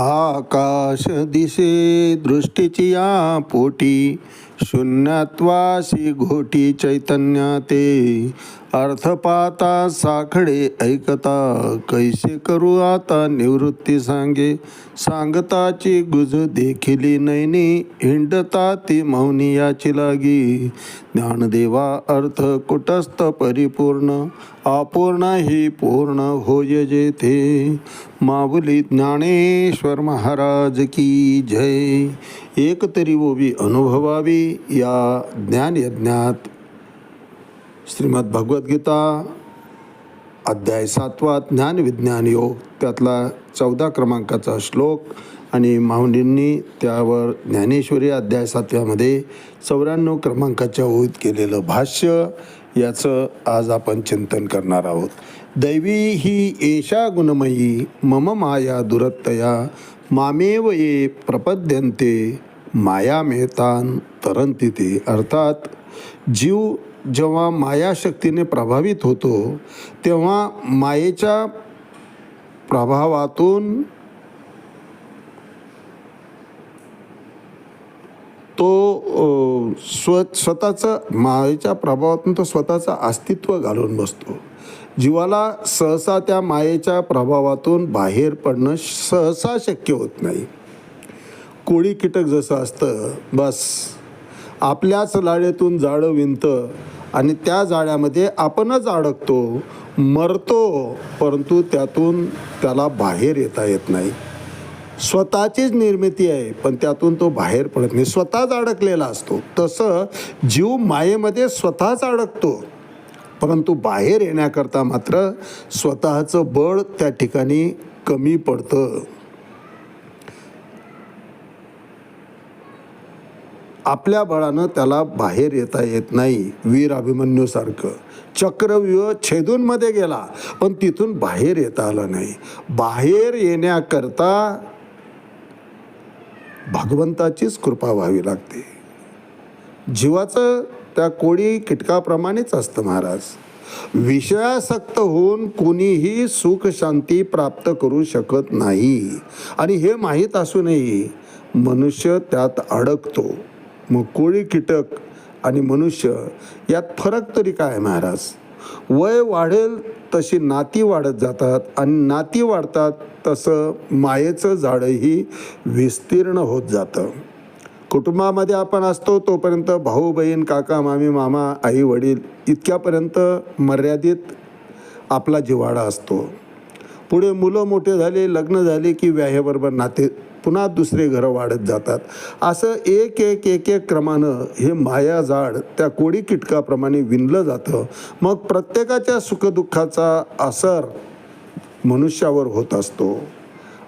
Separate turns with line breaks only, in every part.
आकाश दिसे दृष्टीची या पोटी शून्यत्वासी घोटी चैतन्या ते. अर्थपाता साखडे ऐकता कैसे करू आता निवृत्ती सांगे? सांगताची गुज देखिली नैनी हिंडता ती मौनी याची लागी. ज्ञानदेवा अर्थ कुटस्थ परिपूर्ण अपूर्ण ही पूर्ण होय जेथे. माऊली ज्ञानेश्वर महाराज की जय. एक तरी ओवी अनुभवावी या ज्ञानयज्ञात श्रीमद भगवद्गीता अध्याय सातवा ज्ञान विज्ञान योग त्यातला चौदा क्रमांकाचा श्लोक. आणि माऊलींनी त्यावर ज्ञानेश्वरी अध्याय सातव्यामध्ये चौऱ्याण्णव क्रमांकाच्या ओळीत केलेलं भाष्य याचं आज आपण चिंतन करणार आहोत. दैवी ही एषा गुणमयी मम माया दुरत्तया मामेव ये प्रपद्यन्ते माया मेहतान तरंती ते. अर्थात जीव जेव्हा मायाशक्तीने प्रभावित होतो तेव्हा मायेच्या प्रभावातून तो स्व स्वतःचं मायेच्या प्रभावातून तो स्वतःचं अस्तित्व घालून बसतो. जीवाला सहसा त्या मायेच्या प्रभावातून बाहेर पडणं सहसा शक्य होत नाही. कोळी कीटक जसं असतं बस. आपल्याच लाळेतून जाळं विणतं आणि त्या जाळ्यामध्ये आपणच अडकतो मरतो परंतु त्यातून त्याला बाहेर येता येत नाही. स्वतःचीच निर्मिती आहे पण त्यातून तो बाहेर पडत नाही. स्वतःच अडकलेला असतो. तसं जीव मायेमध्ये स्वतःच अडकतो परंतु बाहेर येण्याकरता मात्र स्वतःचं बळ त्या ठिकाणी कमी पडतं. आपल्या बळानं त्याला बाहेर येता येत नाही वीर अभिमन्यूसारखं. चक्रव्यूह छेदूनमध्ये गेला पण तिथून बाहेर येता आलं नाही. बाहेर येण्याकरता भगवंताचीच कृपा व्हावी लागते. जीवाचं त्या कोळी कीटकाप्रमाणेच असतं महाराज. विषयासक्त होऊन कुणीही सुख शांती प्राप्त करू शकत नाही. आणि हे माहीत असूनही मनुष्य त्यात अडकतो. मग कोळी कीटक आणि मनुष्य यात फरक तरी काय महाराज? वय वाढेल तशी नाती वाढत जातात आणि नाती वाढतात तसं मायेचं झाडही विस्तीर्ण होत जातं. कुटुंबामध्ये आपण असतो तोपर्यंत भाऊ बहीण काका मामी मामा आई वडील इतक्यापर्यंत मर्यादित आपला जिव्हाळा असतो. पुढे मुलं मोठे झाले लग्न झाले की व्याह्याबरोबर नाते पुन्हा दुसरे घरं वाढत जातात. असं एक एक एक एक क्रमानं हे माया झाड त्या कोडी किटकाप्रमाणे विणलं जातं. मग प्रत्येकाच्या सुखदुःखाचा असर मनुष्यावर होत असतो.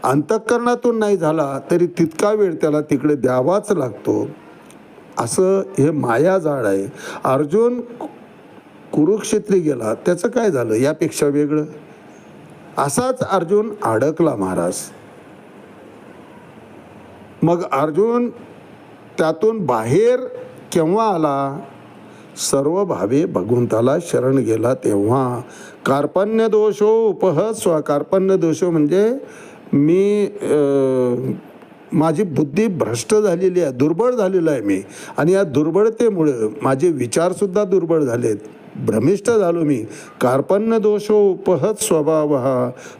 अंतःकरणातून नाही झाला तरी तितका वेळ त्याला तिकडे द्यावाच लागतो. असं हे माया झाड आहे. अर्जुन कुरुक्षेत्री गेला. त्याचं काय झालं? यापेक्षा वेगळं? असाच अर्जुन अडकला महाराज. मग अर्जुन त्यातून बाहेर केव्हा आला? सर्व भावे भगवंताला शरण गेला तेव्हा. कार्पण्य दोषो उपह स्व. कार्पण्य दोषो म्हणजे मी माझी बुद्धी भ्रष्ट झालेली आहे दुर्बळ झालेलं आहे मी. आणि या दुर्बळतेमुळं माझे विचारसुद्धा दुर्बळ झालेत. भ्रमिष्ट झालो मी. कार्पण्य दोषो उपहत स्वभाव.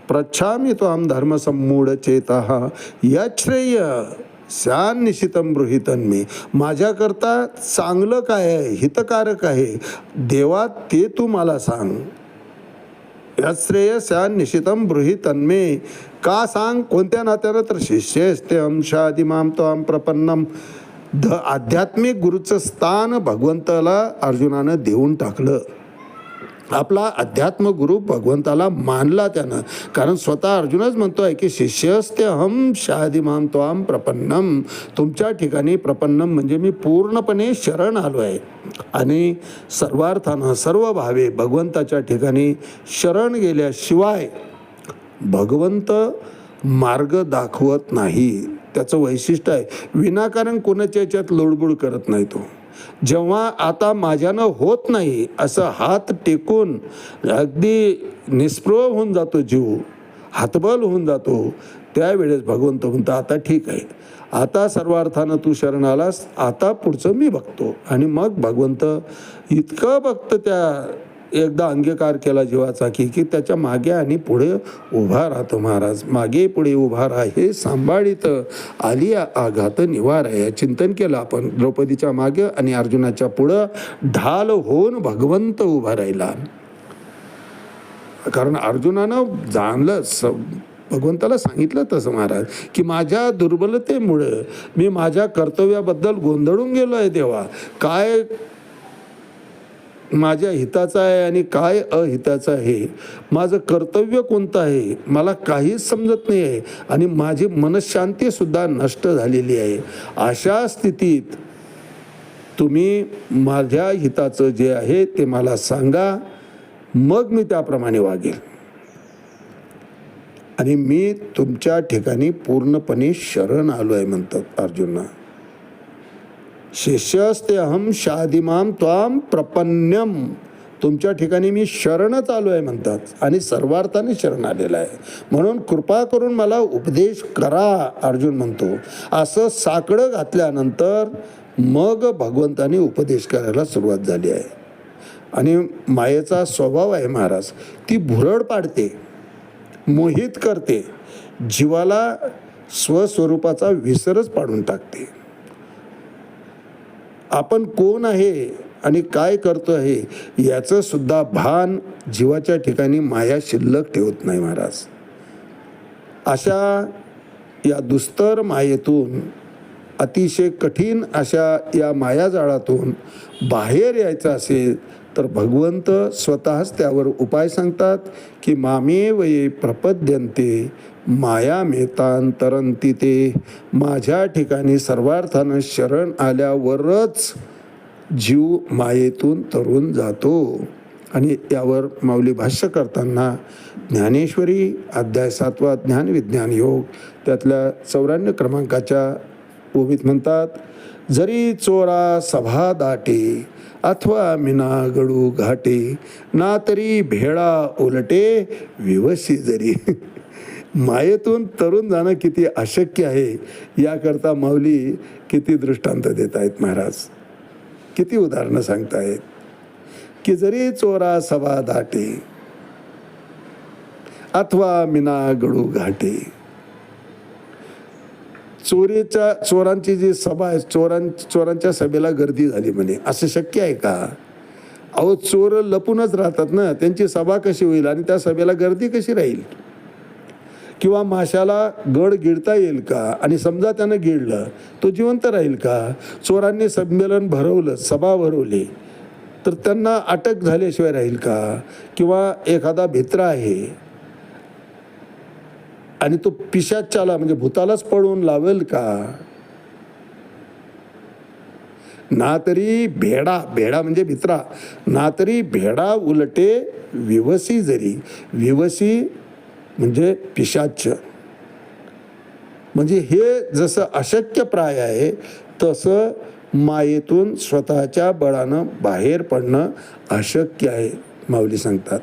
प्रच्छामी त्वाम धर्मसम्मूढ चेता यश्रेय स्यान निशितम गृहितन मी. माझ्याकरता चांगलं काय आहे? हितकारक आहे. देवा ते तू मला सांग. यश्रेयस्यान निशितम ब्रुही तन्मे का सांग? कोणत्या नात्यानं? तर शिष्यस्ते अंशादिमाम तो आम प्रपन्नम. ध आध्यात्मिक गुरुचं स्थान भगवंताला अर्जुनानं देऊन टाकलं. आपला अध्यात्म गुरु भगवंताला मानला त्यानं. कारण स्वतः अर्जुनच म्हणतो आहे की शिष्यस्ते हम शादी माम त्वाम प्रपन्नम तुमच्या ठिकाणी प्रपन्नम म्हणजे मी पूर्णपणे शरण आलो आहे आणि सर्वार्थानं सर्व भावे भगवंताच्या ठिकाणी शरण गेल्याशिवाय भगवंत मार्ग दाखवत नाही. त्याचं वैशिष्ट्य आहे विनाकारण कोणाच्या याच्यात लोडबुड करत नाही तो. जेव्हा आता माझ्यानं होत नाही असं हात टेकून अगदी निस्पृह होऊन जातो जीव हातबल होऊन जातो त्यावेळेस भगवंत म्हणतो आता ठीक आहे. आता सर्वार्थानं तू शरण आलास आता पुढचं मी बघतो. आणि मग भगवंत इतकं बघतं त्या एकदा अंगीकार केला जीवाचा की की त्याच्यामागे आणि पुढे उभा राहतो महाराज. मागे पुढे उभा राहा हे सांभाळीत आली आघात निवार आहे. चिंतन केलं आपण. द्रौपदीच्या मागे आणि अर्जुनाच्या पुढं ढाल होऊन भगवंत उभा राहिला. कारण अर्जुनानं जाणलं स भगवंताला सांगितलं तसं महाराज की माझ्या दुर्बलतेमुळं मी माझ्या कर्तव्याबद्दल गोंधळून गेलो आहे देवा. काय माझ्या हिताचं आहे आणि काय अहिताचं आहे? माझं कर्तव्य कोणतं आहे? मला काहीच समजत नाही आहे. आणि माझी मनशांतीसुद्धा नष्ट झालेली आहे. अशा स्थितीत तुम्ही माझ्या हिताचं जे आहे ते मला सांगा. मग मी त्याप्रमाणे वागेल. आणि मी तुमच्या ठिकाणी पूर्णपणे शरण आलो आहे म्हणतात अर्जुना शिष्यस्ते अहम शादिमाम त्वाम प्रपन्यम. तुमच्या ठिकाणी मी शरणच आलो आहे म्हणतात. आणि सर्वार्थाने शरण आलेला आहे. म्हणून कृपा करून मला उपदेश करा अर्जुन म्हणतो. असं साकडं घातल्यानंतर मग भगवंताने उपदेश करायला सुरुवात झाली आहे. आणि मायेचा स्वभाव आहे महाराज ती भुरड पाडते मोहित करते जीवाला स्वस्वरूपाचा विसरच पाडून टाकते. आपण कोण आहे आणि काय करतो आहे याचं सुद्धा भान जीवाच्या ठिकाणी माया शिल्लक ठेवत नाही महाराज. अशा या दुस्तर मायेतून अतिशय कठीण अशा या मायाजाळातून बाहेर यायचं असेल तर भगवंत स्वतःच त्यावर उपाय सांगतात की मामे वये प्रपद्यंते माया मेतांतरंती ते माझ्या ठिकाणी सर्वार्थानं शरण आल्यावरच जीव मायेतून तरून जातो. आणि यावर माऊली भाष्य करताना ज्ञानेश्वरी अध्याय सातवा ज्ञान विज्ञान योग त्यातल्या चौऱ्याण्णव क्रमांकाच्या ओवीत म्हणतात जरी चोरा सभा दाटे अथवा मिना गडू घाटे ना तरी भेळा उलटे विवशी जरी. मायेतून तरुण जाणं किती अशक्य आहे याकरता माऊली किती दृष्टांत देत आहेत महाराज. किती उदाहरणं सांगतायत की जरी चोरा सभा दाटे अथवा मिना गडू घाटे चोरीच्या चोरांची जी सभा आहे चोरां चोरांच्या सभेला गर्दी झाली म्हणे. असं शक्य आहे का? अहो चोर लपूनच राहतात ना. त्यांची सभा कशी होईल आणि त्या सभेला गर्दी कशी राहील? किंवा माशाला गड गिळता येईल का? आणि समजा त्यानं गिळलं तो जिवंत राहील का? चोरांनी संमेलन भरवलं सभा भरवली तर त्यांना अटक झाल्याशिवाय राहील का? किंवा एखादा भित्रा आहे आणि तो पिशाच्याला म्हणजे भूतालाच पळून लावेल का? ना तरी भेडा भेडा म्हणजे भित्रा ना तरी भेडा उलटे विवसी जरी विवसी म्हणजे पिशाच. म्हणजे हे जसं अशक्य प्राय आहे तसं मायेतून स्वतःच्या बळानं बाहेर पडणं अशक्य आहे माऊली सांगतात.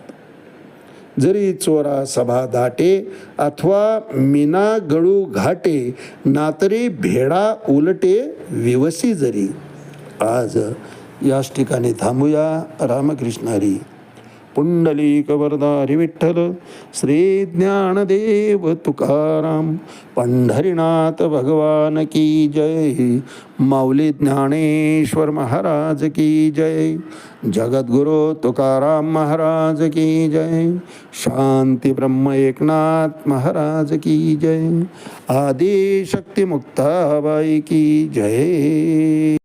जरी चोरा सभा दाटे अथवा मीना गळू घाटे ना तरी भेडा उलटे विवसी जरी. आज याच ठिकाणी थांबूया. रामकृष्णारी पुंडलिक वरदारी विठ्ठल श्री ज्ञानदेव तुकाराम पंढरीनाथ भगवान की जय माऊली ज्ञानेश्वर महाराज की जय जगद्गुरु तुकाराम महाराज की जय शांती ब्रह्म एकनाथ महाराज की जय आदिशक्तिमुक्ताबाई की जय।